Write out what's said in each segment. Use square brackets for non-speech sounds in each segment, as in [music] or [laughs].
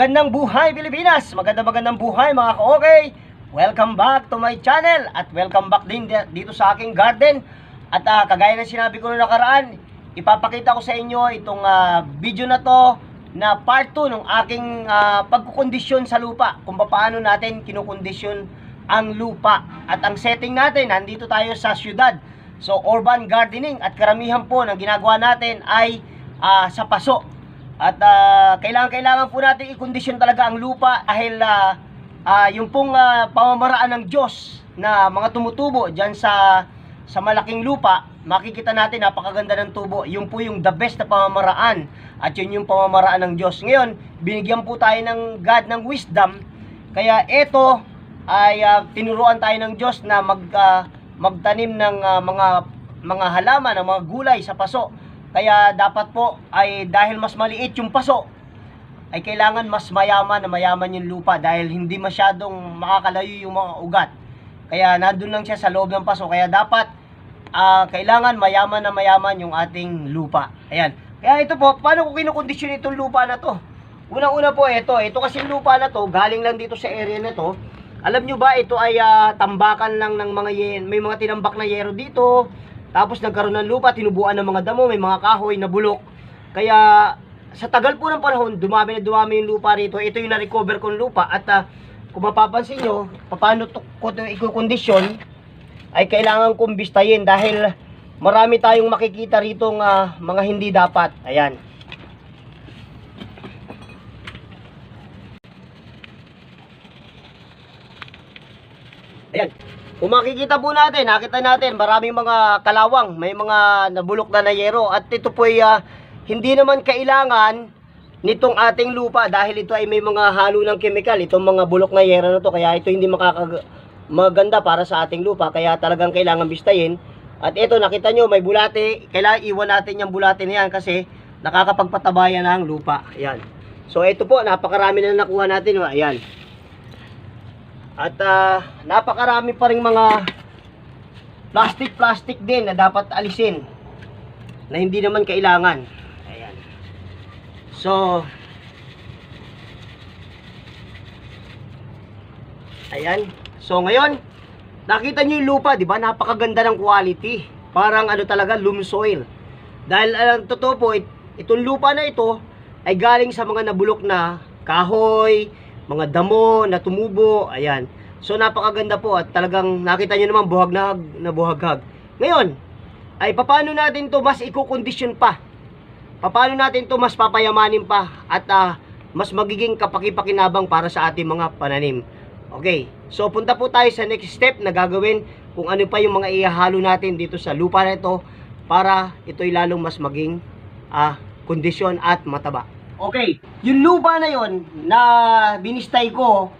Magandang buhay Pilipinas! Magandang magandang buhay mga ka-okay! Welcome back to my channel at welcome back din di- dito sa aking garden. At ah, kagaya ng sinabi ko noong nakaraan, ipapakita ko sa inyo itong ah, video na to na part 2 ng aking ah, pagkukondisyon sa lupa. Kung paano natin kinukondisyon ang lupa. At ang setting natin, nandito tayo sa syudad. So urban gardening at karamihan po ng ginagawa natin ay ah, sa paso. At ah, kailangan-kailangan po natin i-condition talaga ang lupa dahil ah, ah, yung pong ah, pamamaraan ng Diyos na mga tumutubo dyan sa sa malaking lupa, makikita natin napakaganda ng tubo. Yung po yung the best na pamamaraan at yun yung pamamaraan ng Diyos. Ngayon, binigyan po tayo ng God ng wisdom. Kaya ito ay ah, tinuruan tayo ng Diyos na mag ah, magtanim ng ah, mga mga halaman, ng mga gulay sa paso. Kaya dapat po ay dahil mas maliit yung paso, ay kailangan mas mayaman na mayaman yung lupa dahil hindi masyadong makakalayo yung mga ugat. Kaya nandun lang siya sa loob ng paso. Kaya dapat ah, kailangan mayaman na mayaman yung ating lupa. Ayan. Kaya ito po, paano ko kinukondisyon itong lupa na to? Unang-una po ito, ito kasi lupa na to, galing lang dito sa area na to. Alam nyo ba, ito ay ah, tambakan lang ng mga may mga tinambak na yero dito. Tapos nagkaroon ng lupa, tinubuan ng mga damo, may mga kahoy na bulok. Kaya sa tagal po ng panahon, dumami na dumami yung lupa rito. Ito yung na-recover kong lupa at ah, kung mapapansin nyo, paano ko ito ikukondisyon, ay kailangan kong bistayin dahil marami tayong makikita rito ng mga hindi dapat. Ayan. Ayan. Kung makikita po natin, nakita natin, maraming mga kalawang, may mga nabulok na na yero. At ito po ay ah, hindi naman kailangan nitong ating lupa dahil ito ay may mga halo ng chemical. Itong mga bulok na yero na to, kaya ito hindi makakag maganda para sa ating lupa. Kaya talagang kailangan bistayin. At ito, nakita nyo, may bulate. Kailangan iwan natin yung bulate na yan kasi nakakapagpatabayan ng lupa. Ayan. So ito po, napakarami na nakuha natin. Ayan. At ah, napakarami pa ring mga plastic-plastic din na dapat alisin na hindi naman kailangan. Ayan. So, ayan. So, ngayon, nakita nyo yung lupa, di ba? Napakaganda ng quality. Parang ano talaga, loam soil. Dahil ang totoo po, it- itong lupa na ito ay galing sa mga nabulok na kahoy, mga damo na tumubo, ayan. So napakaganda po at talagang nakita nyo naman buhag na na buhaghag. Ngayon, ay paano natin to mas ikukondisyon pa? Paano natin to mas papayamanin pa at ah, mas magiging kapaki-pakinabang para sa ating mga pananim? Okay, so punta po tayo sa next step na gagawin kung ano pa yung mga ihahalo natin dito sa lupa na ito para ito'y lalong mas maging ah, kondisyon at mataba. Okay, yung lupa na yon na binistay ko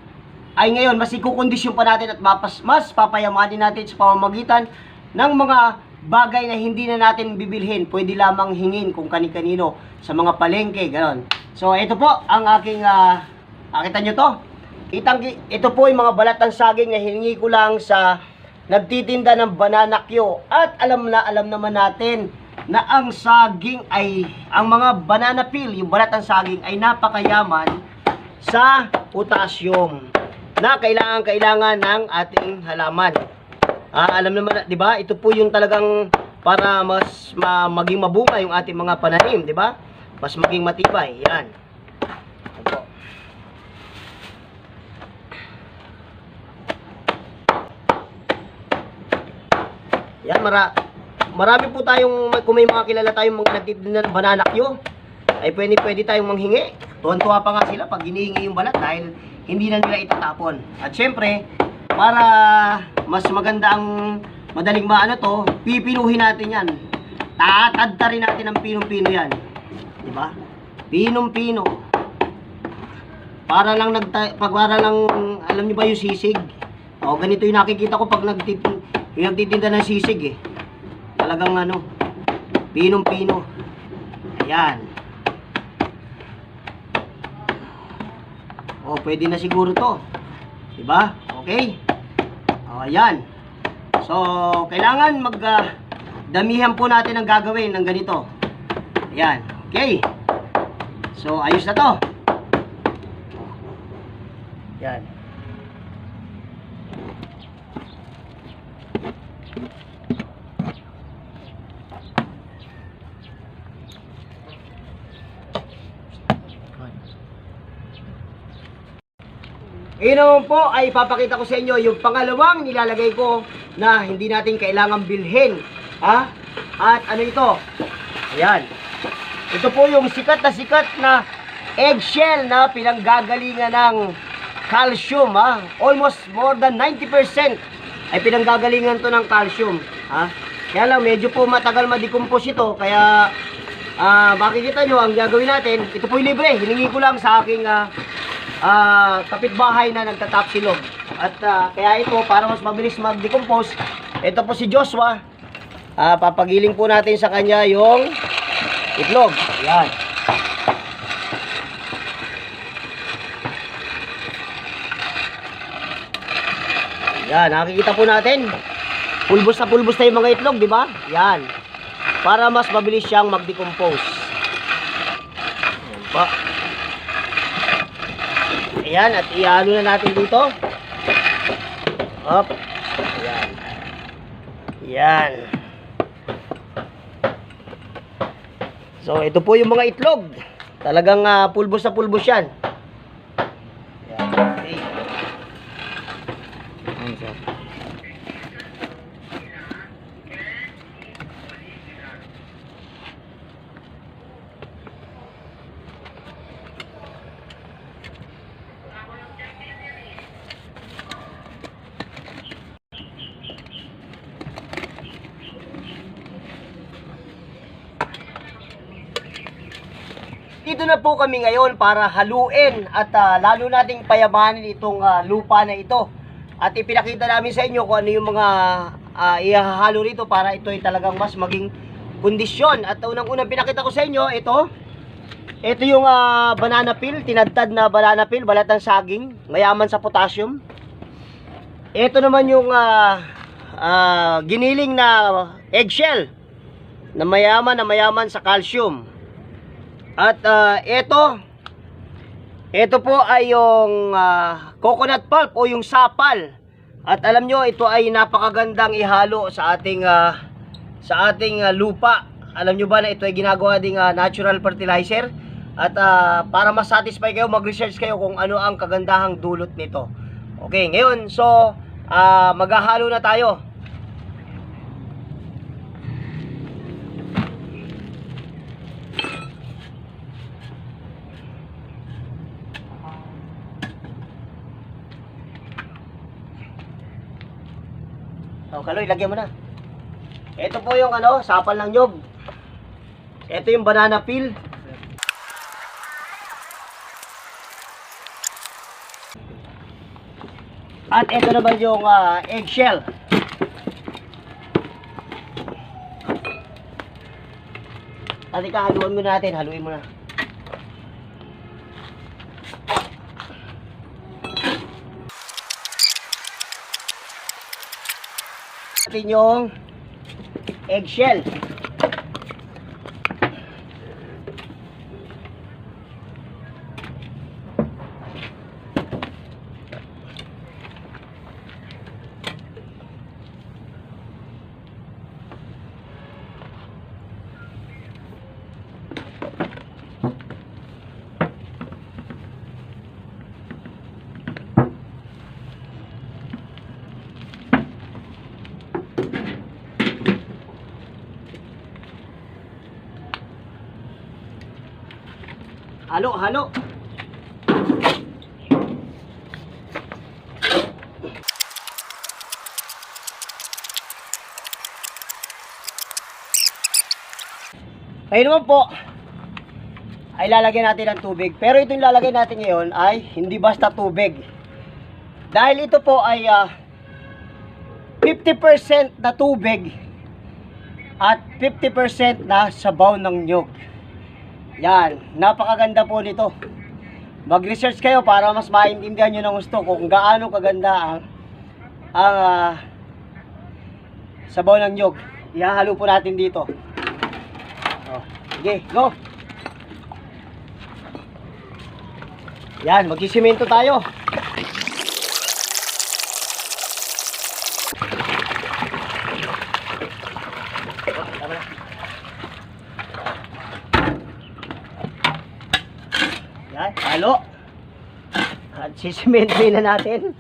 ay ngayon mas ikukondisyon pa natin at mapas, mas papayamanin natin sa pamamagitan ng mga bagay na hindi na natin bibilhin. Pwede lamang hingin kung kani-kanino sa mga palengke, gano'n. So, ito po ang aking, ah, nakita nyo to? Kitang, ito po yung mga balat ng saging na hiningi ko lang sa nagtitinda ng banana Q. At alam na, alam naman natin na ang saging ay, ang mga banana peel, yung balat ng saging ay napakayaman sa potassium na kailangan kailangan ng ating halaman. Ah, alam naman, na- 'di ba? Ito po yung talagang para mas ma- maging mabunga yung ating mga pananim, 'di ba? Mas maging matibay. Yan. Ito. Yan, mara marami po tayong, kung may mga kilala tayong mga nagtitinda ng banana Q, ay pwede, pwede tayong manghingi. Tuwan-tuwa pa nga sila pag hinihingi yung balat dahil hindi na nila itatapon. At syempre, para mas maganda ang madaling maano to, pipinuhin natin yan. Tatadta rin natin ang pinong-pino yan. Di ba? Pinong-pino. Para lang nagta pag para lang alam niyo ba yung sisig? O ganito yung nakikita ko pag nagtitinda ng sisig eh. Talagang ano, pinong-pino. Ayan. O, pwede na siguro to. Diba? Okay? O, ayan. So, kailangan mag ah, damihan po natin ang gagawin ng ganito. Ayan. Okay. So, ayos na to. Yan. Ngayon naman po ay ipapakita ko sa inyo yung pangalawang nilalagay ko na hindi natin kailangan bilhin. Ha? At ano ito? Ayan. Ito po yung sikat na sikat na eggshell na pinanggagalingan ng calcium. Ha? Almost more than 90% ay pinanggagalingan to ng calcium. Ha? Kaya lang medyo po matagal ma-decompose ito. Kaya ah makikita nyo ang gagawin natin. Ito po libre. Hiningi ko lang sa aking ah, ah, kapitbahay na nagtatapsilog. At ah, kaya ito, para mas mabilis mag-decompose, ito po si Joshua. Ah, papagiling po natin sa kanya yung itlog. Yan. Yan, nakikita po natin. Pulbos na pulbos na yung mga itlog, di ba? Yan. Para mas mabilis siyang mag-decompose. Yan pa. Ayan, at iano na natin dito. Up. Ayan. Yan. So, ito po yung mga itlog. Talagang ah, pulbos na pulbos yan. Ayan. Okay. Ayan, sir. Dito na po kami ngayon para haluin at ah, lalo nating payamanin itong ah, lupa na ito. At ipinakita namin sa inyo kung ano yung mga ah, ihahalo rito para ito ay talagang mas maging kondisyon. At unang-unang pinakita ko sa inyo, ito. Ito yung ah, banana peel, tinadtad na banana peel, balat ng saging, mayaman sa potassium. Ito naman yung ah, ah, giniling na eggshell na mayaman na mayaman sa calcium. At ah, ito, ito po ay yung ah, coconut pulp o yung sapal. At alam nyo, ito ay napakagandang ihalo sa ating ah, sa ating ah, lupa. Alam nyo ba na ito ay ginagawa ding ah, natural fertilizer? At ah, para mas satisfy kayo, mag-research kayo kung ano ang kagandahang dulot nito. Okay, ngayon, so ah, maghahalo na tayo. Oh, Kaloy, lagyan mo na. Ito po yung ano, sapal ng nyog. Ito yung banana peel. At ito naman yung ah, eggshell. At ikahaluan mo natin, haluin mo na. Natin yung eggshell. Halo, halo. Ngayon naman po, ay lalagyan natin ng tubig. Pero itong lalagay natin ngayon ay hindi basta tubig. Dahil ito po ay ah, 50% na tubig at 50% na sabaw ng nyog. Yan, napakaganda po nito. Mag-research kayo para mas maintindihan nyo ng gusto kung gaano kaganda ang, ang ah, sabaw ng nyog. Ihahalo po natin dito. Oh, sige, go! Yan, magsisimento tayo. Halo. At sisimentoin na natin.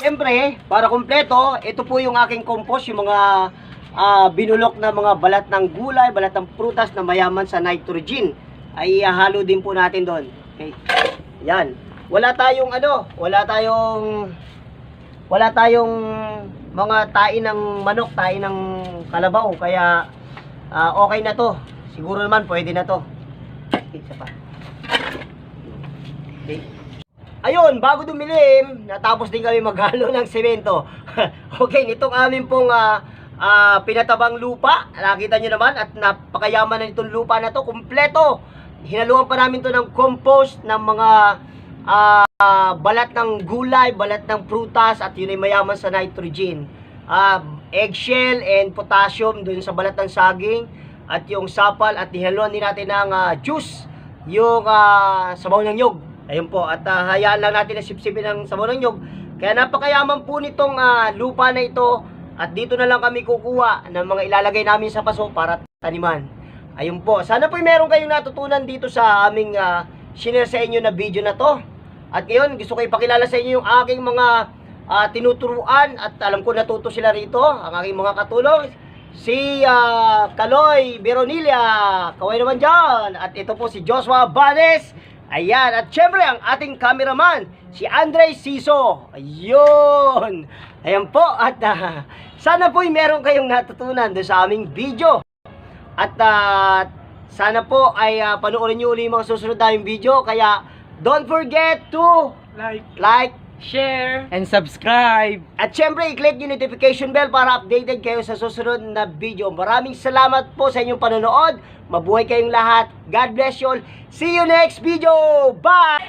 Siyempre, para kumpleto, ito po yung aking compost, yung mga ah, binulok na mga balat ng gulay, balat ng prutas na mayaman sa nitrogen. Ay ihalo din po natin doon. Okay. Yan. Wala tayong ano, wala tayong wala tayong mga tain ng manok, tain ng kalabaw, kaya ah, okay na to. Siguro naman pwede na to. Isa pa. Okay. Ayun, bago dumilim, natapos din kami maghalo ng semento. [laughs] okay, nitong amin pong ah, ah, pinatabang lupa, nakita nyo naman, at napakayaman na nitong lupa na to, kumpleto. Hinaluan pa namin to ng compost ng mga ah, balat ng gulay, balat ng prutas, at yun ay mayaman sa nitrogen. Ah, eggshell and potassium dun sa balat ng saging, at yung sapal, at hinaluan din natin ng ah, juice, yung ah, sabaw ng nyog. Ayun po, at ah, hayaan lang natin na sipsipin ng sabaw ng nyog. Kaya napakayaman po nitong ah, lupa na ito at dito na lang kami kukuha ng mga ilalagay namin sa paso para taniman. Ayun po, sana po meron kayong natutunan dito sa aming uh, share sa inyo na video na to. At ngayon, gusto ko ipakilala sa inyo yung aking mga ah, tinuturuan at alam ko natuto sila rito, ang aking mga katulong. Si ah, Kaloy Veronilla, kaway naman dyan. At ito po si Joshua Banes. Ayan, at syempre ang ating cameraman, si Andre Siso. Ayun. Ayan po, at ah, [laughs] sana po meron kayong natutunan doon sa aming video. At ah, sana po ay ah, panoorin nyo uli yung mga susunod naming video. Kaya don't forget to Like, like, share, and subscribe. at syempre, i-click yung notification bell para updated kayo sa susunod na video. Maraming salamat po sa inyong panonood. Mabuhay kayong lahat. God bless you all. See you next video. Bye!